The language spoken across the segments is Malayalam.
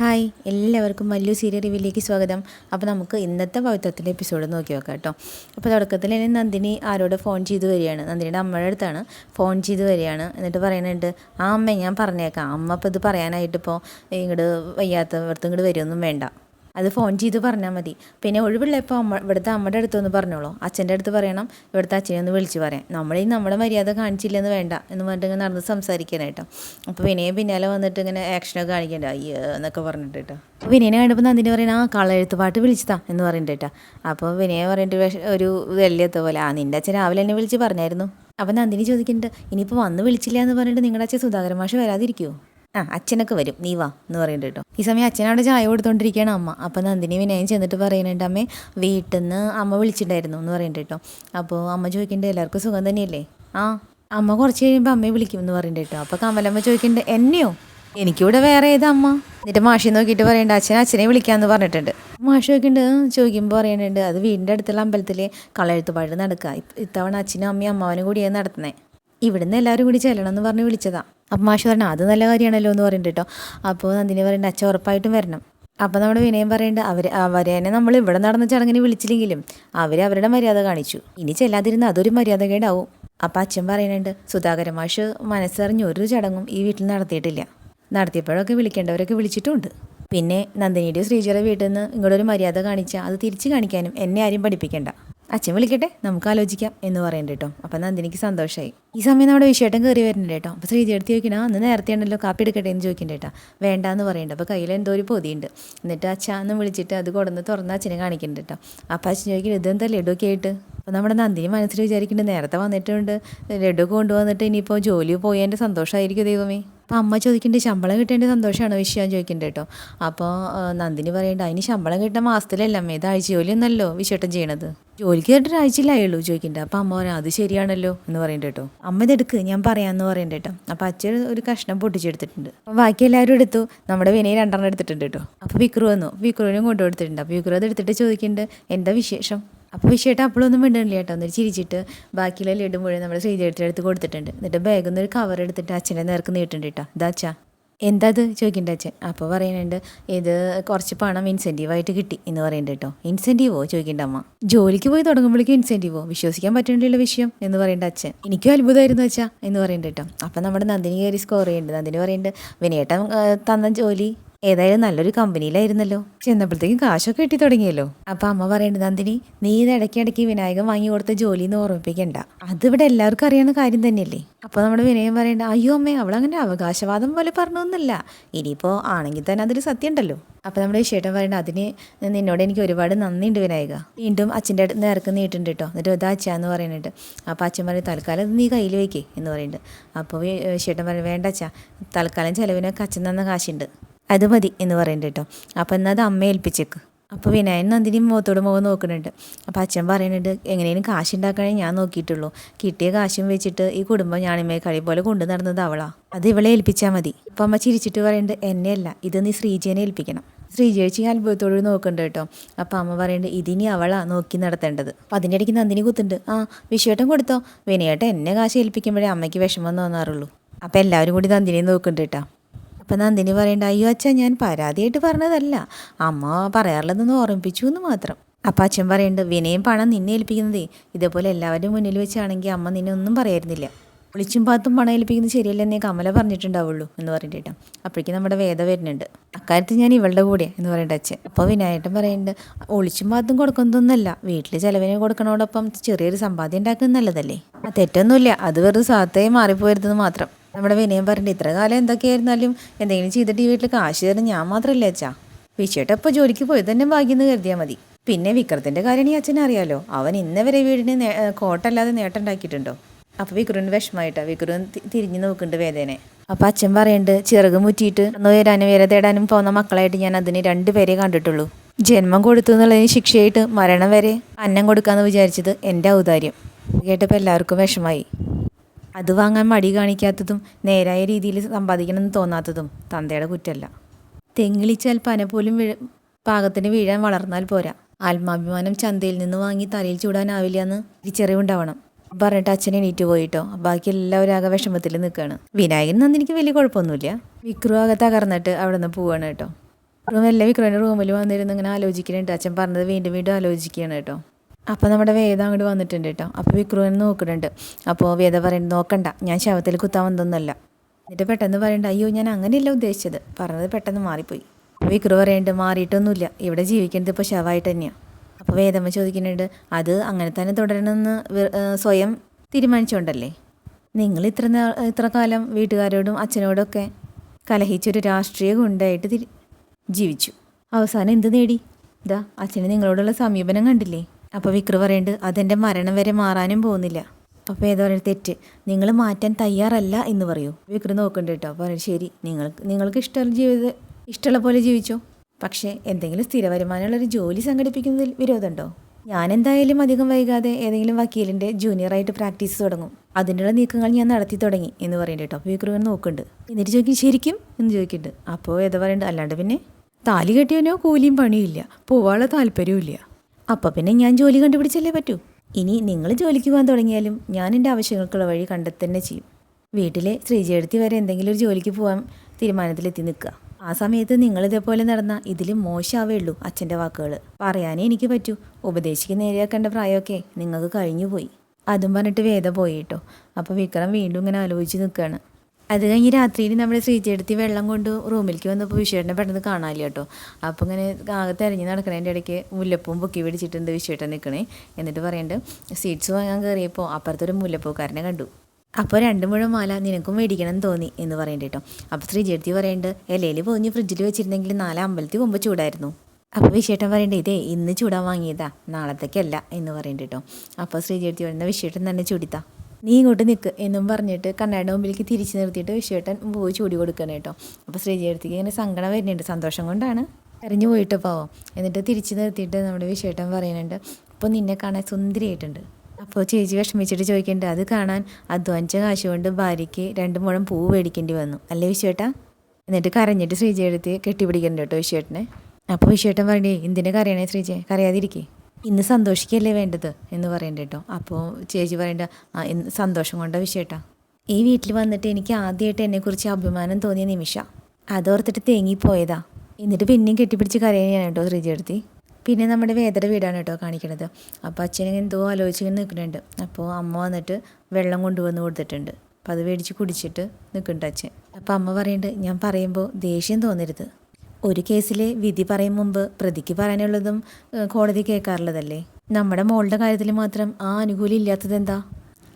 ഹായ് എല്ലാവർക്കും വലിയ സീരിയൽ റിവ്യൂലേക്ക് സ്വാഗതം. അപ്പോൾ നമുക്ക് ഇന്നത്തെ പവിത്രത്തിന്റെ എപ്പിസോഡ് നോക്കി നോക്കാം കേട്ടോ. അപ്പോൾ തുടക്കത്തിൽ തന്നെ നന്ദിനി ആരോട് ഫോൺ ചെയ്ത് വരികയാണ്. നന്ദിനിയുടെ അമ്മയുടെ അടുത്താണ് ഫോൺ ചെയ്ത് വരികയാണ്. എന്നിട്ട് പറയുന്നുണ്ട് ആ അമ്മ ഞാൻ പറഞ്ഞേക്കാം. അമ്മ ഇപ്പോൾ ഇത് പറയാനായിട്ട് ഇപ്പോൾ ഇങ്ങോട്ട് വയ്യാത്തവർത്തും ഇങ്ങോട്ട് വരുമൊന്നും വേണ്ട. അത് ഫോൺ ചെയ്ത് പറഞ്ഞാൽ മതി. പിന്നെ ഒഴിവുള്ളപ്പോൾ അമ്മ ഇവിടുത്തെ അമ്മയുടെ അടുത്തൊന്ന് പറഞ്ഞോളൂ. അച്ഛന്റെ അടുത്ത് പറയണം ഇവിടുത്തെ അച്ഛനെ ഒന്ന് വിളിച്ച് പറയാം. നമ്മളീ നമ്മുടെ മര്യാദ കാണിച്ചില്ലെന്ന് വേണ്ട എന്ന് പറഞ്ഞിട്ട് ഇങ്ങനെ നടന്ന് സംസാരിക്കാനായിട്ടോ. അപ്പോൾ വിനയം പിന്നാലെ വന്നിട്ട് ഇങ്ങനെ ആക്ഷനൊക്കെ കാണിക്കണ്ട? അയ്യോ എന്നൊക്കെ പറഞ്ഞിട്ട് കേട്ടോ. വിനയനെ കണ്ടപ്പോൾ നന്ദിനി പറയണ ആ കളയെഴുത്ത് പാട്ട് വിളിച്ചതാ എന്ന് പറഞ്ഞിട്ട് കേട്ടോ. അപ്പോൾ വിനയ പറഞ്ഞിട്ട് ഒരു വലിയത്ത പോലെ ആ നിന്റെ അച്ഛൻ രാവിലെ എന്നെ വിളിച്ച് പറഞ്ഞായിരുന്നു. അപ്പോൾ നന്ദിനി ചോദിക്കുന്നുണ്ട് ഇനിയിപ്പോൾ വന്ന് വിളിച്ചില്ല എന്ന് പറഞ്ഞിട്ട് നിങ്ങളുടെ അച്ഛൻ സുധാകരൻ മാഷ് വരാതിരിക്കുമോ ആ അച്ഛനൊക്കെ വരും. നീ വാ എന്ന് പറയുന്നുണ്ട് കേട്ടോ. ഈ സമയം അച്ഛനവിടെ ചായ കൊടുത്തോണ്ടിരിക്കുകയാണ് അമ്മ. അപ്പോൾ നന്ദിനി വിനയം ചെന്നിട്ട് പറയുന്നുണ്ട് അമ്മേ വീട്ടിൽ നിന്ന് അമ്മ വിളിച്ചിട്ടുണ്ടായിരുന്നു എന്ന് പറയുന്നുണ്ട് കേട്ടോ. അപ്പോൾ അമ്മ ചോദിക്കേണ്ടത് എല്ലാവർക്കും സുഖം തന്നെയല്ലേ? ആ അമ്മ കുറച്ച് കഴിയുമ്പോൾ അമ്മയെ വിളിക്കും എന്ന് പറയുന്നുണ്ട് കേട്ടോ. അപ്പോൾ കമലമ്മ ചോദിക്കേണ്ടത് എന്നെയോ? എനിക്കിവിടെ വേറെ ഏതാ അമ്മ? എന്നിട്ട് മാഷി നോക്കിയിട്ട് പറയണ്ട അച്ഛൻ അച്ഛനെ വിളിക്കാമെന്ന് പറഞ്ഞിട്ടുണ്ട്. മാഷി ചോദിക്കുന്നുണ്ട് ചോദിക്കുമ്പോൾ പറയുന്നുണ്ട് അത് വീടിന്റെ അടുത്തുള്ള അമ്പലത്തിൽ കളയെഴുത്തുപാട് നടക്കുക ഇത്തവണ അച്ഛനും അമ്മയും അമ്മാവനും കൂടിയാണ് നടത്തുന്നത് ഇവിടുന്ന് എല്ലാവരും കൂടി ചെല്ലണം എന്ന് പറഞ്ഞ് വിളിച്ചതാ. അപ്പം മാഷ് പറഞ്ഞു അത് നല്ല കാര്യമാണല്ലോ എന്ന് പറയുന്നുണ്ട് കേട്ടോ. അപ്പോൾ നന്ദിനി പറയുന്നുണ്ട് അച്ഛൻ ഉറപ്പായിട്ടും വരണം. അപ്പോൾ നമ്മുടെ വിനയം പറയുന്നുണ്ട് അവർ അവരേനെ നമ്മൾ ഇവിടെ നടന്ന ചടങ്ങിന് വിളിച്ചില്ലെങ്കിലും അവർ അവരുടെ മര്യാദ കാണിച്ചു. ഇനി ചെല്ലാതിരുന്ന അതൊരു മര്യാദകേടാവും അപ്പോൾ അച്ഛൻ പറയുന്നുണ്ട് സുധാകര മാഷ് മനസ്സറിഞ്ഞ ഒരു ചടങ്ങും ഈ വീട്ടിൽ നടത്തിയിട്ടില്ല. നടത്തിയപ്പോഴൊക്കെ വിളിക്കേണ്ടവരൊക്കെ വിളിച്ചിട്ടുണ്ട്. പിന്നെ നന്ദിനിയുടെ ശ്രീജയുടെ വീട്ടിൽ നിന്ന് ഇങ്ങോട്ടൊരു മര്യാദ കാണിച്ചാൽ അത് തിരിച്ചു കാണിക്കാനും എന്നെ ആരും പഠിപ്പിക്കേണ്ട. അച്ഛൻ വിളിക്കട്ടെ നമുക്ക് ആലോചിക്കാം എന്ന് പറയണ്ട കേട്ടോ. അപ്പം നന്ദിനിക്ക് സന്തോഷമായി ഈ സമയം നമ്മുടെ വിഷയട്ടം കയറി വരുന്നുണ്ട് കേട്ടോ. അപ്പോൾ ശ്രീജി എടുത്ത് ചോദിക്കണം അന്ന് നേരത്തെ ഉണ്ടല്ലോ കാപ്പി എടുക്കട്ടെ എന്ന് ചോദിക്കണ്ട കേട്ടോ. വേണ്ടാന്ന് പറയണ്ട. അപ്പോൾ കയ്യിൽ എന്തോ ഒരു പൊതിയുണ്ട്. എന്നിട്ട് അച്ഛാന്ന് വിളിച്ചിട്ട് അത് കൊടുന്ന് തുറന്ന് അച്ഛനെ കാണിക്കണ്ട കേട്ടോ. അപ്പോൾ അച്ഛൻ ചോദിക്കുന്നത് ഇതെന്താ ലഡുവൊക്കെ ആയിട്ട്? അപ്പോൾ നമ്മുടെ നന്ദിനി മനസ്സിൽ വിചാരിക്കുന്നുണ്ട് നേരത്തെ വന്നിട്ടുണ്ട്. ലഡു കൊണ്ടുവന്നിട്ട് ഇനിയിപ്പോൾ ജോലി പോയതിന്റെ സന്തോഷമായിരിക്കും ദൈവമേ. അപ്പോൾ അമ്മ ചോദിക്കേണ്ടത് ശമ്പളം കിട്ടേണ്ട സന്തോഷമാണോ വിഷയം ചോദിക്കേണ്ടത് കേട്ടോ. അപ്പോൾ നന്ദിനി പറയേണ്ട അതിന് ശമ്പളം കിട്ടുന്ന മാസത്തിലല്ല അമ്മേ ഇത് ആഴ്ച ജോലി ഒന്നല്ലോ വിശേഷം ചെയ്യണത്? ജോലിക്ക് കേട്ടിട്ട് ആഴ്ചയിലായുള്ളൂ ചോദിക്കേണ്ട അപ്പോൾ അമ്മ പറയാം അത് ശരിയാണല്ലോ എന്ന് പറയേണ്ട കേട്ടോ. അമ്മ ഇതെടുക്ക് ഞാൻ പറയാമെന്ന് പറയേണ്ട കേട്ടോ. അപ്പോൾ അച്ഛൻ ഒരു കഷ്ണം പൊട്ടിച്ചെടുത്തിട്ടുണ്ട്. അപ്പോൾ ബാക്കി എല്ലാവരും എടുത്തു. നമ്മുടെ വിനയ രണ്ടെണ്ണം എടുത്തിട്ടുണ്ട് കേട്ടോ. അപ്പോൾ വിക്രു വന്നു. വിക്രുവിനും കൊണ്ടുകൊടുത്തിട്ടുണ്ട്. അപ്പോൾ വിക്രു അത് എടുത്തിട്ട് ചോദിക്കുന്നുണ്ട് എന്താ വിശേഷം? അപ്പോൾ വിഷയമായിട്ട് അപ്പോഴൊന്നും മിണ്ടണില്ല കേട്ടോ. എന്നിട്ട് ചിരിച്ചിട്ട് ബാക്കിയുള്ള ലഡു മുഴുവൻ നമ്മുടെ ശ്രീജയുടെ എടുത്ത് കൊടുത്തിട്ടുണ്ട്. എന്നിട്ട് ബാഗിൽ നിന്ന് ഒരു കവർ എടുത്തിട്ട് അച്ഛന്റെ നേർക്ക് നീട്ടുണ്ട് കേട്ടോ. ഇതാ അച്ഛാ. എന്താ അത് ചോദിക്കണ്ട അച്ഛൻ. അപ്പോൾ പറയുന്നുണ്ട് ഇത് കുറച്ച് പണം ഇൻസെന്റീവായിട്ട് കിട്ടി എന്ന് പറയുന്നുണ്ട് കേട്ടോ. ഇൻസെന്റീവോ ചോദിക്കേണ്ട അമ്മ. ജോലിക്ക് പോയി തുടങ്ങുമ്പോഴേക്കും ഇൻസെന്റീവോ വിശ്വസിക്കാൻ പറ്റുന്നില്ല വിഷയം എന്ന് പറയേണ്ട അച്ഛൻ. എനിക്കും അത്ഭുതമായിരുന്നു അച്ഛാ എന്ന് പറയുന്നുണ്ട് കേട്ടോ. അപ്പം നമ്മുടെ നന്ദിനി കയറി സ്കോർ ചെയ്യുന്നുണ്ട്. നന്ദിനി പറയുന്നുണ്ട് വിനയേട്ടൻ തന്ന ജോലി ഏതായാലും നല്ലൊരു കമ്പനിയിലായിരുന്നല്ലോ. ചെന്നപ്പോഴത്തേക്കും കാശൊക്കെ കിട്ടി തുടങ്ങിയല്ലോ. അപ്പൊ അമ്മ പറയേണ്ടത് നന്ദിനി നീ ഇത് ഇടയ്ക്കിടയ്ക്ക് വിനായകൻ വാങ്ങി കൊടുത്ത ജോലി എന്ന് ഓർമ്മിപ്പിക്കണ്ട. അതിവിടെ എല്ലാവർക്കും അറിയാവുന്ന കാര്യം തന്നെയല്ലേ? അപ്പൊ നമ്മുടെ വിനയം പറയണ്ട അയ്യോ അമ്മേ അവളങ്ങനെ അവകാശവാദം പോലെ പറഞ്ഞൊന്നുമില്ല. ഇനിയിപ്പോ ആണെങ്കിൽ തന്നെ അതിൽ സത്യം ഉണ്ടല്ലോ. അപ്പൊ നമ്മുടെ ചേട്ടൻ പറയണ്ട അതിന് നിന്നോട് എനിക്ക് ഒരുപാട് നന്ദിയുണ്ട് വിനായക. വീണ്ടും അച്ഛന്റെ അടുത്ത് നേർക്ക് നീട്ടുണ്ട് കേട്ടോ എന്നിട്ട് ഇതാ അച്ഛ എന്ന് പറയുന്നുണ്ട്. അപ്പോൾ അച്ഛൻ പറയും തൽക്കാലം നീ കയ്യിൽ വയ്ക്കേ എന്ന് പറയുന്നുണ്ട്. അപ്പോൾ ചേട്ടൻ പറയും വേണ്ട അച്ഛാ. തൽക്കാലം ചിലവിനൊക്കെ അച്ഛൻ തന്ന കാശുണ്ട്. അത് മതി എന്ന് പറയുന്നുണ്ട് കേട്ടോ. അപ്പം എന്നാൽ അത് അമ്മ ഏൽപ്പിച്ചേക്ക്. അപ്പോൾ വിനായൻ നന്ദിനി മുഖത്തോട് മുഖം നോക്കുന്നുണ്ട്. അപ്പോൾ അച്ഛൻ പറയുന്നുണ്ട് എങ്ങനെയും കാശ് ഉണ്ടാക്കണേ ഞാൻ നോക്കിയിട്ടുള്ളൂ. കിട്ടിയ കാശും വെച്ചിട്ട് ഈ കുടുംബം ഞാനിമ്മേ കളി പോലെ കൊണ്ടു നടന്നത് അവളാ. അത് ഇവളെ ഏൽപ്പിച്ചാൽ മതി. അപ്പം അമ്മ ചിരിച്ചിട്ട് പറയുന്നുണ്ട് എന്നെയല്ല ഇത് നീ ശ്രീജേനെ ഏൽപ്പിക്കണം. ശ്രീജേച്ചി അത്ഭുതത്തോട് നോക്കുന്നുണ്ട് കേട്ടോ. അപ്പം അമ്മ പറയുന്നുണ്ട് ഇതിനി അവളാ നോക്കി നടത്തേണ്ടത്. അപ്പം അതിന്റെ ഇടയ്ക്ക് നന്ദിനി കുത്തുണ്ട് ആ വിശ്വേട്ടൻ കൊടുത്തോ? വിനയേട്ടൻ എന്നെ കാശ് ഏൽപ്പിക്കുമ്പോഴേ അമ്മയ്ക്ക് വിഷമം തോന്നാറുള്ളൂ. അപ്പം എല്ലാവരും കൂടി നന്ദിനിയെ നോക്കുന്നുണ്ട് കേട്ടോ. അപ്പം നന്ദിനി പറയണ്ട അയ്യോ അച്ഛാ ഞാൻ പരാതിയായിട്ട് പറഞ്ഞതല്ല. അമ്മ പറയാറുള്ളതെന്ന് ഓർമ്മിപ്പിച്ചു എന്ന് മാത്രം. അപ്പം അച്ഛൻ പറയുന്നുണ്ട് വിനയും പണം നിന്നെ ഏൽപ്പിക്കുന്നതേ. ഇതേപോലെ എല്ലാവരുടെയും മുന്നിൽ വെച്ചാണെങ്കിൽ അമ്മ നിന്നെ ഒന്നും പറയായിരുന്നില്ല. ഒളിച്ചും പാത്തും പണം ഏൽപ്പിക്കുന്നത് ശരിയല്ലെന്നേ കമല പറഞ്ഞിട്ടുണ്ടാവുള്ളൂ എന്ന് പറഞ്ഞിട്ട് അപ്പോഴേക്കും നമ്മുടെ വേദ വരുന്നുണ്ട്. അക്കാര്യത്തിൽ ഞാൻ ഇവളുടെ കൂടെ എന്ന് പറയേണ്ട അച്ഛൻ. അപ്പോൾ വിനായട്ടൻ പറയുന്നുണ്ട് ഒളിച്ചും പാത്തും കൊടുക്കുന്നതൊന്നുമല്ല വീട്ടിൽ ചിലവിന് കൊടുക്കണോടൊപ്പം ചെറിയൊരു സമ്പാദ്യം ഉണ്ടാക്കുന്നത് നല്ലതല്ലേ? തെറ്റൊന്നുമില്ല. അത് വെറുതെ സാത്തയെ മാറിപ്പോയിരുന്നത് മാത്രം. നമ്മുടെ വിനയം പറഞ്ഞിട്ട് ഇത്ര കാലം എന്തൊക്കെയായിരുന്നാലും എന്തെങ്കിലും ചെയ്തിട്ട് ഈ വീട്ടിൽ കാശ് തരുന്ന ഞാൻ മാത്രമല്ല അച്ഛാ. വിഷയട്ടെ ഇപ്പോൾ ജോലിക്ക് പോയി തന്നെ ഭാഗ്യം കരുതിയാൽ മതി. പിന്നെ വിക്രത്തിന്റെ കാര്യം ഈ അച്ഛനെ അറിയാലോ. അവൻ ഇന്നവരെ വീടിന് കോട്ടല്ലാതെ നേട്ടം ഉണ്ടാക്കിയിട്ടുണ്ടോ അപ്പോൾ വിക്രുവിന് വിഷമമായിട്ടാണ് വിക്രുവൻ തി- തിരിഞ്ഞു നോക്കുന്നുണ്ട് വേദനെ. അപ്പം അച്ഛൻ പറയുന്നുണ്ട് ചിറക് മുറ്റിയിട്ട് ഒന്ന് വരാനും വേറെ തേടാനും പോകുന്ന മക്കളായിട്ട് ഞാൻ അതിന് രണ്ടുപേരെ കണ്ടിട്ടുള്ളൂ. ജന്മം കൊടുത്തു എന്നുള്ളതിന് ശിക്ഷയായിട്ട് മരണം വരെ അന്നം കൊടുക്കാമെന്ന് വിചാരിച്ചത് എന്റെ ഔദാര്യം. കേട്ടപ്പോൾ എല്ലാവർക്കും വിഷമായി. അത് വാങ്ങാൻ മടി കാണിക്കാത്തതും നേരായ രീതിയിൽ സമ്പാദിക്കണമെന്ന് തോന്നാത്തതും തന്തയുടെ കുറ്റമല്ല. തെങ്ങിളിച്ചാൽ പന പോലും വീഴ പാകത്തിന് വീഴാൻ വളർന്നാൽ പോരാ. ആത്മാഭിമാനം ചന്തയിൽ നിന്ന് വാങ്ങി തലയിൽ ചൂടാനാവില്ല എന്ന് തിരിച്ചറിവുണ്ടാവണം പറഞ്ഞിട്ട് അച്ഛൻ എണീറ്റ് പോയിട്ടോ? ബാക്കി എല്ലാവരും ആകെ വിഷമത്തിൽ നിൽക്കുകയാണ് വിനായകൻ നന്ദിനിക്ക് വലിയ കുഴപ്പമൊന്നുമില്ല. വിക്രു ആകെ തകർന്നിട്ട് അവിടെ നിന്ന് പോവാണ് കേട്ടോ. റൂം എല്ലാ വിക്രുവിന്റെ റൂമിൽ വന്നിരുന്ന് ഇങ്ങനെ ആലോചിക്കുന്നുണ്ട്. അച്ഛൻ പറഞ്ഞത് വീണ്ടും വീണ്ടും ആലോചിക്കുകയാണ് കേട്ടോ. അപ്പോൾ നമ്മുടെ വേദ അങ്ങോട്ട് വന്നിട്ടുണ്ട് കേട്ടോ അപ്പോൾ വിക്രുവിനെ നോക്കുന്നുണ്ട്. അപ്പോൾ വേദ പറയുന്നത് നോക്കണ്ട ഞാൻ ശവത്തിൽ കുത്താൻ വന്നതൊന്നുമല്ല എന്നിട്ട് പെട്ടെന്ന് പറയണ്ട അയ്യോ ഞാൻ അങ്ങനെയല്ല ഉദ്ദേശിച്ചത്. പറഞ്ഞത് പെട്ടെന്ന് മാറിപ്പോയി. വിക്രു പറയുന്നുണ്ട് മാറിയിട്ടൊന്നുമില്ല. ഇവിടെ ജീവിക്കേണ്ടത് ഇപ്പോൾ ശവമായിട്ട് തന്നെയാണ് അപ്പോൾ വേദമ്മ ചോദിക്കുന്നുണ്ട് അത് അങ്ങനെ തന്നെ തുടരണമെന്ന് സ്വയം തീരുമാനിച്ചുകൊണ്ടല്ലേ നിങ്ങൾ ഇത്ര ഇത്ര കാലം വീട്ടുകാരോടും അച്ഛനോടൊക്കെ കലഹിച്ചൊരു രാഷ്ട്രീയ ഗുണ്ടായിട്ട് ജീവിച്ചു. അവസാനം എന്ത് നേടി? ഇതാ അച്ഛന് നിങ്ങളോടുള്ള സമീപനം കണ്ടില്ലേ? അപ്പോൾ വിക്രു പറയുന്നുണ്ട് അതെന്റെ മരണം വരെ മാറാനും പോകുന്നില്ല. അപ്പോൾ ഏതോ പറയുന്നത് തെറ്റ്. നിങ്ങൾ മാറ്റാൻ തയ്യാറല്ല എന്ന് പറയൂ. വിക്രു നോക്കുന്നുണ്ട് കേട്ടോ പറയും ശരി നിങ്ങൾക്ക് നിങ്ങൾക്ക് ഇഷ്ടമുള്ള ജീവിത ഇഷ്ടമുള്ള പോലെ ജീവിച്ചോ? പക്ഷേ എന്തെങ്കിലും സ്ഥിര വരുമാനമുള്ളൊരു ജോലി സംഘടിപ്പിക്കുന്നതിൽ വിരോധമുണ്ടോ? ഞാൻ എന്തായാലും അധികം വൈകാതെ ഏതെങ്കിലും വക്കീലിന്റെ ജൂനിയറായിട്ട് പ്രാക്ടീസ് തുടങ്ങും. അതിനുള്ള നീക്കങ്ങൾ ഞാൻ നടത്തി തുടങ്ങി എന്ന് പറയുന്നുണ്ട് കേട്ടോ അപ്പോൾ വിക്രു ഇങ്ങനെ നോക്കുന്നുണ്ട് എന്നിട്ട് ചോദിക്കും ശരിക്കും? എന്ന് ചോദിക്കുന്നുണ്ട് അപ്പോൾ ഏതാ പറയുന്നുണ്ട് അല്ലാണ്ട് പിന്നെ താലി കെട്ടിയവനോ കൂലിയും പണിയില്ല പോവാനുള്ള താല്പര്യവും ഇല്ല. അപ്പോൾ പിന്നെ ഞാൻ ജോലി കണ്ടുപിടിച്ചല്ലേ പറ്റൂ. ഇനി നിങ്ങൾ ജോലിക്ക് പോകാൻ തുടങ്ങിയാലും ഞാൻ എന്റെ ആവശ്യങ്ങൾക്കുള്ള വഴി കണ്ടെത്തന്നെ ചെയ്യും. വീട്ടിലെ ശ്രീജയെടുത്തി വരെ എന്തെങ്കിലും ഒരു ജോലിക്ക് പോകാൻ തീരുമാനത്തിലെത്തി നിൽക്കുക. ആ സമയത്ത് നിങ്ങൾ ഇതേപോലെ നടന്ന ഇതിലും മോശമാവേ ഉള്ളൂ അച്ഛന്റെ വാക്കുകൾ പറയാനേ എനിക്ക് പറ്റൂ. ഉപദേശിക്ക് നേരെയാക്കേണ്ട പ്രായമൊക്കെ നിങ്ങൾക്ക് കഴിഞ്ഞു പോയി അതും പറഞ്ഞിട്ട് വേദ പോയി കേട്ടോ. അപ്പോൾ വിക്രം വീണ്ടും ഇങ്ങനെ ആലോചിച്ച് നിൽക്കുകയാണ്. അത് കഴിഞ്ഞ് രാത്രിയിൽ നമ്മുടെ ശ്രീചേടത്തി വെള്ളം കൊണ്ട് റൂമിലേക്ക് വന്നപ്പോൾ വിശ്വേട്ടനെ പെട്ടെന്ന് കാണാനില്ല കേട്ടോ. അപ്പോൾ ഇങ്ങനെ ആകെ തിരഞ്ഞ് നടക്കണതിന്റെ ഇടയ്ക്ക് മുല്ലപ്പൂവും പൊക്കി പിടിച്ചിട്ടുണ്ട് വിശ്വേട്ടൻ നിൽക്കണേ എന്നിട്ട് പറയുന്നുണ്ട് സീറ്റ്സ് വാങ്ങാൻ കയറിയപ്പോൾ അപ്പുറത്തൊരു മുല്ലപ്പൂക്കാരനെ കണ്ടു. അപ്പോൾ രണ്ട് മുഴം മാല നിനക്കും മേടിക്കണം എന്ന് തോന്നി എന്ന് പറയണ്ട കേട്ടോ. അപ്പോൾ ശ്രീചേടത്തി പറയുന്നുണ്ട് ഇലയിൽ പോഞ്ഞ് ഫ്രിഡ്ജിൽ വെച്ചിരുന്നെങ്കിൽ നാളെ അമ്പലത്തിൽ മുമ്പ് ചൂടായിരുന്നു. അപ്പോൾ വിശേട്ടൻ പറയണ്ടേ ഇതേ ഇന്ന് ചൂടാൻ വാങ്ങിയതാ നാളത്തേക്കല്ല എന്ന് പറയണ്ട കേട്ടോ. അപ്പോൾ ശ്രീചേടത്തി പറയുന്ന വിശേട്ടൻ തന്നെ ചൂടിത്താ. നീ ഇങ്ങോട്ട് നിൽക്ക് എന്നും പറഞ്ഞിട്ട് കണ്ണാടിന്റെ മുമ്പിലേക്ക് തിരിച്ചു നിർത്തിയിട്ട് വിശ്വേട്ടൻ പോയി ചൂടി കൊടുക്കണം കേട്ടോ. അപ്പോൾ ശ്രീജയടുത്തേക്ക് ഇങ്ങനെ സങ്കടം വരുന്നുണ്ട്. സന്തോഷം കൊണ്ടാണ്. എറിഞ്ഞു പോയിട്ട് പോവാം. എന്നിട്ട് തിരിച്ചു നിർത്തിയിട്ട് നമ്മുടെ വിശ്വേട്ടൻ പറയുന്നുണ്ട് ഇപ്പോൾ നിന്നെ കാണാൻ സുന്ദരിയായിട്ടുണ്ട്. അപ്പോൾ ചേച്ചി വിഷമിച്ചിട്ട് ചോദിക്കേണ്ടത് അത് കാണാൻ അധ്വാനിച്ച കാശ് കൊണ്ട് ഭാര്യയ്ക്ക് രണ്ട് മുഴം പൂവ് മേടിക്കേണ്ടി വന്നു. അല്ലേ വിശ്വേട്ടാ? എന്നിട്ട് കരഞ്ഞിട്ട് ശ്രീജയെടുത്ത് കെട്ടിപ്പിടിക്കണ്ട കേട്ടോ വിശ്വേട്ടനെ. അപ്പോൾ വിശ്വേട്ടൻ പറഞ്ഞേ എന്തിനെ കരയണേ ശ്രീജയെ കരയാതിരിക്കേ. ഇന്ന് സന്തോഷിക്കല്ലേ വേണ്ടത് എന്ന് പറയണ്ട കേട്ടോ. അപ്പോൾ ചേച്ചി പറയണ്ട ഇന്ന് സന്തോഷം കൊണ്ട വിഷയട്ടാ ഈ വീട്ടിൽ വന്നിട്ട് എനിക്ക് ആദ്യമായിട്ട് എന്നെക്കുറിച്ച് അഭിമാനം തോന്നിയ നിമിഷ. അതോർത്തിട്ട് തേങ്ങിപ്പോയതാ എന്നിട്ട് പിന്നെയും കെട്ടിപ്പിടിച്ച് കരയാണ് കേട്ടോ ശ്രീജയെടുത്തി പിന്നെ നമ്മുടെ വേദയുടെ വീടാണ് കേട്ടോ കാണിക്കണത്. അപ്പോൾ അച്ഛനെ എന്തോ ആലോചിച്ച് നിൽക്കുന്നുണ്ട്. അപ്പോൾ അമ്മ വന്നിട്ട് വെള്ളം കൊണ്ടുവന്ന് കൊടുത്തിട്ടുണ്ട്. അപ്പോൾ അത് മേടിച്ച് കുടിച്ചിട്ട് നിൽക്കുന്നുണ്ട് അച്ഛൻ. അപ്പോൾ അമ്മ പറയുന്നുണ്ട് ഞാൻ പറയുമ്പോൾ ദേഷ്യം തോന്നരുത്. ഒരു കേസിലെ വിധി പറയും മുമ്പ് പ്രതിക്ക് പറയാനുള്ളതും കോടതി കേൾക്കാറുള്ളതല്ലേ? നമ്മുടെ മോളുടെ കാര്യത്തിൽ മാത്രം ആ അനുകൂലം ഇല്ലാത്തത് എന്താ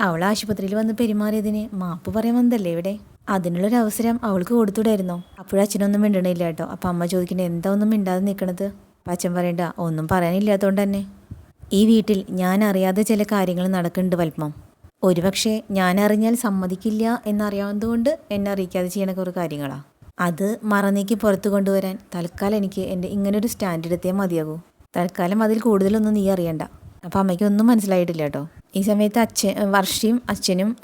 അവൾ ആശുപത്രിയിൽ വന്ന് പെരുമാറിയതിന് മാപ്പ് പറയാൻ വന്നതല്ലേ ഇവിടെ? അതിനുള്ളൊരു അവസരം അവൾക്ക് കൊടുത്തുവിടായിരുന്നോ. അപ്പോഴും അച്ഛനൊന്നും മിണ്ടണില്ല കേട്ടോ. അപ്പം അമ്മ ചോദിക്കണേ എന്താ ഒന്നും മിണ്ടാതെ നിൽക്കണത് അച്ഛൻ പറയണ്ട ഒന്നും പറയാനില്ലാത്തതുകൊണ്ട് തന്നെ. ഈ വീട്ടിൽ ഞാൻ അറിയാതെ ചില കാര്യങ്ങൾ നടക്കുന്നുണ്ട് വൽപ്പം ഒരുപക്ഷെ ഞാൻ അറിഞ്ഞാൽ സമ്മതിക്കില്ല എന്നറിയാവുന്നതുകൊണ്ട് എന്നെ അറിയിക്കാതെ ചെയ്യണ കുറേ കാര്യങ്ങളാണ് അത് മറന്നേക്ക് പുറത്ത് കൊണ്ടുവരാൻ തൽക്കാലം എനിക്ക് എന്റെ ഇങ്ങനൊരു സ്റ്റാൻഡ് എടുത്തേ മതിയാകൂ. തൽക്കാലം അതിൽ കൂടുതലൊന്നും നീ അറിയണ്ട. അപ്പം അമ്മയ്ക്ക് ഒന്നും മനസ്സിലായിട്ടില്ല കേട്ടോ. ഈ സമയത്ത് അച്ഛൻ വർഷയും അച്ഛനും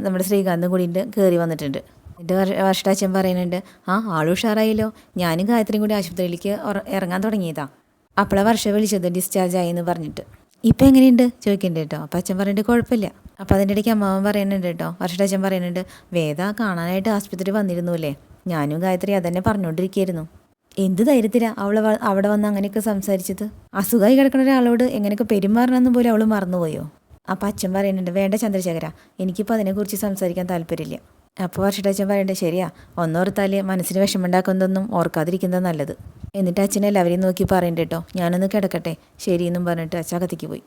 നമ്മുടെ ശ്രീകാന്തും കൂടിയിട്ട് കയറി വന്നിട്ടുണ്ട്. എന്റെ വർഷ- അച്ഛൻ പറയുന്നുണ്ട് ആ ആൾ ഉഷാറായല്ലോ. ഞാനും ഗായത്രിയും കൂടി ആശുപത്രിയിലേക്ക് ഇറങ്ങാൻ തുടങ്ങിയതാ. അപ്പോഴാണ് വർഷ വിളിച്ചത് ഡിസ്ചാർജ് ആയി എന്ന് പറഞ്ഞിട്ട്. ഇപ്പം എങ്ങനെയുണ്ട്? ചോദിക്കണ്ടേ കേട്ടോ. അപ്പം അച്ഛൻ പറഞ്ഞിട്ട് കുഴപ്പമില്ല. അപ്പം അതിന്റെ ഇടയ്ക്ക് അമ്മാവൻ പറയുന്നുണ്ട് കേട്ടോ. വർഷയുടെ അച്ഛൻ പറയുന്നുണ്ട് വേദ കാണാനായിട്ട് ആശുപത്രി വന്നിരുന്നു അല്ലേ? ഞാനും ഗായത്രി അതന്നെ പറഞ്ഞുകൊണ്ടിരിക്കുകയായിരുന്നു എന്ത് ധൈര്യത്തിലാ അവൾ അവിടെ വന്ന് അങ്ങനെയൊക്കെ സംസാരിച്ചത് അസുഖമായി കിടക്കുന്ന ഒരാളോട് എങ്ങനെയൊക്കെ പെരുമാറണമെന്ന് പോലും അവൾ മറന്നുപോയോ? അപ്പം അച്ഛൻ പറയുന്നുണ്ട് വേണ്ട ചന്ദ്രശേഖര എനിക്കിപ്പോൾ അതിനെക്കുറിച്ച് സംസാരിക്കാൻ താല്പര്യമില്ല. അപ്പോൾ അച്ഛൻ പറയണ്ടേ ശരിയാ ഒന്നോർത്താൽ മനസ്സിന് വിഷമമുണ്ടാക്കുന്നതൊന്നും ഓർക്കാതിരിക്കുന്നത് നല്ലത്. എന്നിട്ട് അച്ഛൻ എല്ലാവരെയും നോക്കി പറയണ്ട കേട്ടോ ഞാനൊന്ന് കിടക്കട്ടെ ശരിയെന്നും പറഞ്ഞിട്ട് അച്ഛാ കത്തിക്ക് പോയി.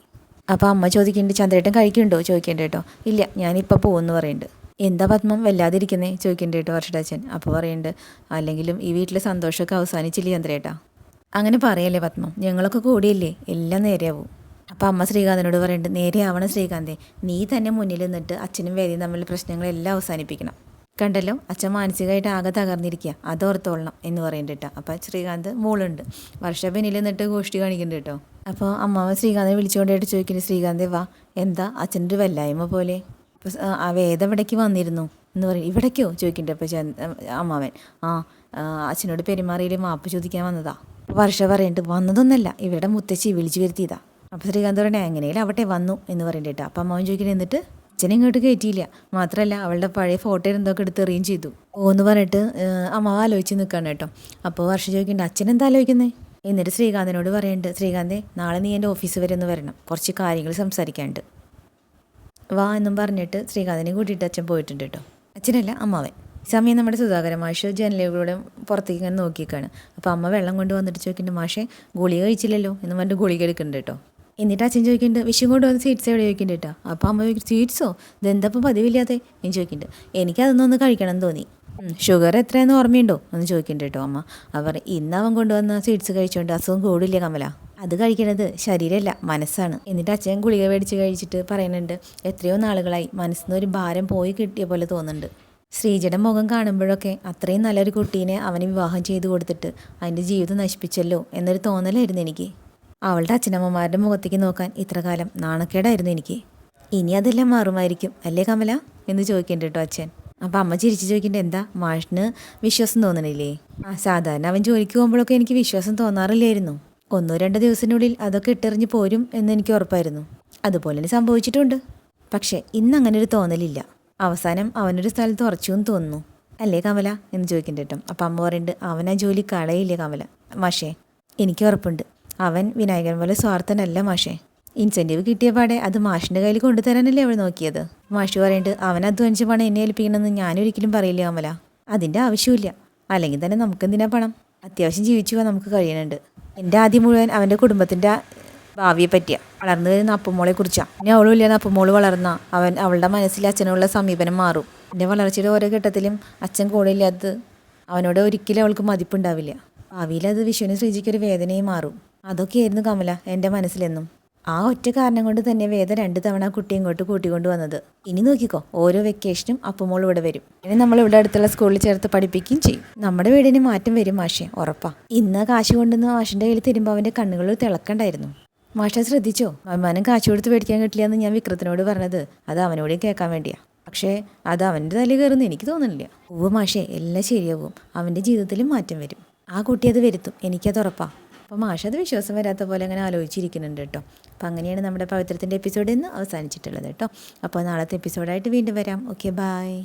അപ്പോൾ അമ്മ ചോദിക്കുന്നുണ്ട് ചന്ദ്രേട്ടൻ കഴിക്കുന്നുണ്ടോ? ചോദിക്കേണ്ട കേട്ടോ ഇല്ല ഞാനിപ്പോൾ പോകുമെന്ന് പറയുന്നുണ്ട്. എന്താ പത്മം? വല്ലാതിരിക്കുന്നേ? ചോദിക്കണ്ടേ കേട്ടോ വർഷടാച്ചൻ. അപ്പോൾ പറയുന്നുണ്ട് അല്ലെങ്കിലും ഈ വീട്ടിലെ സന്തോഷമൊക്കെ അവസാനിച്ചില്ലേ ചന്ദ്രേട്ടാ അങ്ങനെ പറയല്ലേ പത്മം. ഞങ്ങളൊക്കെ കൂടിയല്ലേ. എല്ലാം നേരെയാവും. അപ്പോൾ അമ്മ ശ്രീകാന്തിനോട് പറയുന്നുണ്ട് നേരെയാവണം ശ്രീകാന്തേ. നീ തന്നെ മുന്നിൽ നിന്നിട്ട് അച്ഛനും വേദിയും തമ്മിലുള്ള പ്രശ്നങ്ങളെല്ലാം അവസാനിപ്പിക്കണം. കണ്ടല്ലോ? അച്ഛൻ മാനസികമായിട്ട് ആകെ തകർന്നിരിക്കുക അതോർത്തോളണം എന്ന് പറയുന്നുണ്ട് കേട്ടോ അപ്പോൾ ശ്രീകാന്ത് മോളുണ്ട്. വർഷ പിന്നിൽ നിന്നിട്ട് ഗോഷ്ടി കാണിക്കുന്നുണ്ട് കേട്ടോ അപ്പോൾ അമ്മാവൻ ശ്രീകാന്തിനെ വിളിച്ചുകൊണ്ടായിട്ട് ചോദിക്കുന്നത് ശ്രീകാന്തേ വാ. എന്താ? അച്ഛന്റെ ഒരു വല്ലായ്മ പോലെ. സ- ആ വേദ വന്നിരുന്നു? എന്ന് പറയും ഇവിടേക്കോ? ചോദിക്കണ്ടേ. ചന്ദ് അമ്മാവൻ ആ അച്ഛനോട് പെരുമാറിയിൽ മാപ്പ് ചോദിക്കാൻ വന്നതാ. വർഷ പറയണ്ട് വന്നതൊന്നല്ല ഇവരുടെ മുത്തശ്ശി വിളിച്ചു വരുത്തിയതാ. അപ്പോൾ ശ്രീകാന്ത് പറയണേ അങ്ങനെയല്ല അവിടെ വന്നു എന്ന് പറയുന്നുണ്ട് കേട്ടോ. അപ്പോൾ അമ്മാവൻ ചോദിക്കണേ എന്നിട്ട് അച്ഛനെ ഇങ്ങോട്ട് കയറ്റിയില്ല മാത്രമല്ല അവളുടെ പഴയ ഫോട്ടോ എന്തൊക്കെ എടുത്ത് എറിയും ചെയ്തു. ഓന്ന് പറഞ്ഞിട്ട് അമ്മാവ് ആലോചിച്ച് നിൽക്കുകയാണ് കേട്ടോ. അപ്പോൾ വർഷം ചോദിക്കണ്ട അച്ഛൻ എന്താ ആലോചിക്കുന്നത് എന്നിട്ട് ശ്രീകാന്തിനോട് പറയുന്നുണ്ട് ശ്രീകാന്തേ നാളെ നീ എന്റെ ഓഫീസ് വരെ ഒന്ന് വരണം. കുറച്ച് കാര്യങ്ങൾ സംസാരിക്കാനുണ്ട്. വാ എന്നും പറഞ്ഞിട്ട് ശ്രീകാന്തിനെ കൂട്ടിയിട്ട് അച്ഛൻ പോയിട്ടുണ്ട് കേട്ടോ. അച്ഛനല്ല അമ്മാവൻ. സമയം നമ്മുടെ സുധാകര മാഷ് ജനലിലൂടെ പുറത്തേക്ക് ഇങ്ങനെ നോക്കിക്കാണ് അപ്പോൾ അമ്മ വെള്ളം കൊണ്ട് വന്നിട്ട് ചോദിക്കുന്നുണ്ട് മാഷെ ഗുളിക കഴിച്ചില്ലല്ലോ? എന്ന് പറഞ്ഞിട്ട് ഗുളിക എടുക്കുന്നുണ്ട് കേട്ടോ. എന്നിട്ട് അച്ഛൻ ചോദിക്കുന്നുണ്ട് വിഷയം കൊണ്ട് വന്ന് സ്വീറ്റ്സ് എവിടെ ചോദിക്കുന്നുണ്ട് കേട്ടോ. അപ്പോൾ അമ്മ ചോദിക്കും സ്വീറ്റ്സോ? ഇതെന്തപ്പോൾ പതിവില്ലാതെ എന്ന് ചോദിക്കുന്നുണ്ട് എനിക്കതൊന്നും ഒന്ന് കഴിക്കണം എന്ന് തോന്നി. ഷുഗർ എത്രയെന്ന് ഓർമ്മയുണ്ടോ? എന്ന് ചോദിക്കണ്ട കേട്ടോ അമ്മ. അവർ ഇന്ന് അവൻ കൊണ്ടുവന്ന സ്വീറ്റ്സ് കഴിച്ചോണ്ട് അസുഖം കൂടില്ല കമല? അത് കഴിക്കണത് ശരീരമല്ല മനസ്സാണ്. എന്നിട്ട് അച്ഛൻ ഗുളിക മേടിച്ച് കഴിച്ചിട്ട് പറയുന്നുണ്ട് എത്രയോ നാളുകളായി മനസ്സിന് ഒരു ഭാരം പോയി കിട്ടിയ പോലെ തോന്നുന്നുണ്ട്. ശ്രീജയുടെ മുഖം കാണുമ്പോഴൊക്കെ അത്രയും നല്ലൊരു കുട്ടീനെ അവന് വിവാഹം ചെയ്തു കൊടുത്തിട്ട് അതിന്റെ ജീവിതം നശിപ്പിച്ചല്ലോ എന്നൊരു തോന്നലായിരുന്നു എനിക്ക്. അവളുടെ അച്ഛനമ്മമാരുടെ മുഖത്തേക്ക് നോക്കാൻ ഇത്ര കാലം നാണക്കേടായിരുന്നു എനിക്ക്. ഇനി അതെല്ലാം മാറുമായിരിക്കും അല്ലേ കമല? എന്ന് ചോദിക്കേണ്ട കേട്ടോ അച്ഛൻ. അപ്പം അമ്മ ചിരിച്ച് ചോദിക്കേണ്ട എന്താ മാഷിന് വിശ്വാസം തോന്നണില്ലേ? ആ സാധാരണ അവൻ ജോലിക്ക് പോകുമ്പോഴൊക്കെ എനിക്ക് വിശ്വാസം തോന്നാറില്ലായിരുന്നു. ഒന്നോ രണ്ടോ ദിവസത്തിനുള്ളിൽ അതൊക്കെ ഇട്ടെറിഞ്ഞ് പോരും എന്ന് എനിക്ക് ഉറപ്പായിരുന്നു. അതുപോലെ തന്നെ സംഭവിച്ചിട്ടുണ്ട്. പക്ഷേ ഇന്ന് അങ്ങനെ ഒരു തോന്നലില്ല. അവസാനം അവനൊരു സ്ഥലത്ത് ഉറച്ചു എന്ന് തോന്നുന്നു. അല്ലേ കമല? എന്ന് ചോദിക്കേണ്ട കേട്ടോ. അപ്പം അമ്മ പറയുന്നുണ്ട് അവൻ ആ ജോലി കളയില്ലേ കമല. മാഷേ എനിക്ക് ഉറപ്പുണ്ട്. അവൻ വിനായകൻ പോലെ സ്വാർത്ഥനല്ല മാഷേ. ഇൻസെന്റീവ് കിട്ടിയ പാടെ അത് മാഷിന്റെ കയ്യിൽ കൊണ്ടുതരാനല്ലേ അവൾ നോക്കിയത്? മാഷ് പറയുന്നുണ്ട് അവൻ അധ്വാനിച്ച പണം എന്നെ ഏൽപ്പിക്കണമെന്ന് ഞാനൊരിക്കലും പറയില്ല അമല അതിന്റെ ആവശ്യമില്ല അല്ലെങ്കിൽ തന്നെ നമുക്കെന്തിനാ പണം? അത്യാവശ്യം ജീവിച്ചു പോകാൻ നമുക്ക് കഴിയുന്നുണ്ട് എന്റെ ആദ്യം മുഴുവൻ അവന്റെ കുടുംബത്തിന്റെ ഭാവിയെ പറ്റിയ. വളർന്നു വരുന്ന അപ്പുമോളെ കുറിച്ചാണ് ഇനി അവളും ഇല്ലാതെ അപ്പമോൾ വളർന്ന. അവൻ അവളുടെ മനസ്സിൽ അച്ഛനുള്ള സമീപനം മാറും. എന്റെ വളർച്ചയുടെ ഓരോ ഘട്ടത്തിലും അച്ഛൻ കൂടെ ഇല്ലാത്തത് അവനോട് ഒരിക്കലും അവൾക്ക് മതിപ്പുണ്ടാവില്ല. ഭാവിയിൽ അത് വിഷുവിന് ശ്രീജിക്കൊരു വേദനയും മാറും. അതൊക്കെയായിരുന്നു കമല എന്റെ മനസ്സിലെന്നും. ആ ഒറ്റ കാരണം കൊണ്ട് തന്നെ വേദ രണ്ട് തവണ കുട്ടി ഇങ്ങോട്ട് കൂട്ടിക്കൊണ്ട് വന്നത്. ഇനി നോക്കിക്കോ ഓരോ വെക്കേഷനും അപ്പമോൾ ഇവിടെ വരും. ഇനി നമ്മൾ ഇവിടെ അടുത്തുള്ള സ്കൂളിൽ ചേർത്ത് പഠിപ്പിക്കുകയും ചെയ്യും. നമ്മുടെ വീടിന് മാറ്റം വരും മാഷെ ഉറപ്പാ. ഇന്ന് കാശ് കൊണ്ടുവന്ന് മാഷിന്റെ കയ്യിൽ തരുമ്പോൾ അവന്റെ കണ്ണുകൾ തിളക്കണ്ടായിരുന്നു. മാഷ ശ്രദ്ധിച്ചോ? അമ്മാനും കാശ് കൊടുത്ത് മേടിക്കാൻ കിട്ടില്ല എന്ന് ഞാൻ വിക്രത്തിനോട് പറഞ്ഞത്. അത് അവനോടും കേൾക്കാൻ വേണ്ടിയാ. പക്ഷേ അത് അവന്റെ തലയിൽ കയറുന്നു എനിക്ക് തോന്നുന്നില്ല. ഓ മാഷേ എല്ലാം ശരിയാവും. അവന്റെ ജീവിതത്തിലും മാറ്റം വരും. ആ കുട്ടി അത് വരുത്തും. എനിക്കത് ഉറപ്പാ. അപ്പോൾ മാഷ അത് വിശ്വാസം വരാത്ത പോലെ അങ്ങനെ ആലോചിച്ചിരിക്കുന്നുണ്ട് കേട്ടോ. അപ്പോൾ അങ്ങനെയാണ് നമ്മുടെ പവിത്രത്തിന്റെ എപ്പിസോഡ് ഇന്ന് അവസാനിച്ചിട്ടുള്ളത് കേട്ടോ. അപ്പോൾ നാളത്തെ എപ്പിസോഡായിട്ട് വീണ്ടും വരാം. Okay bye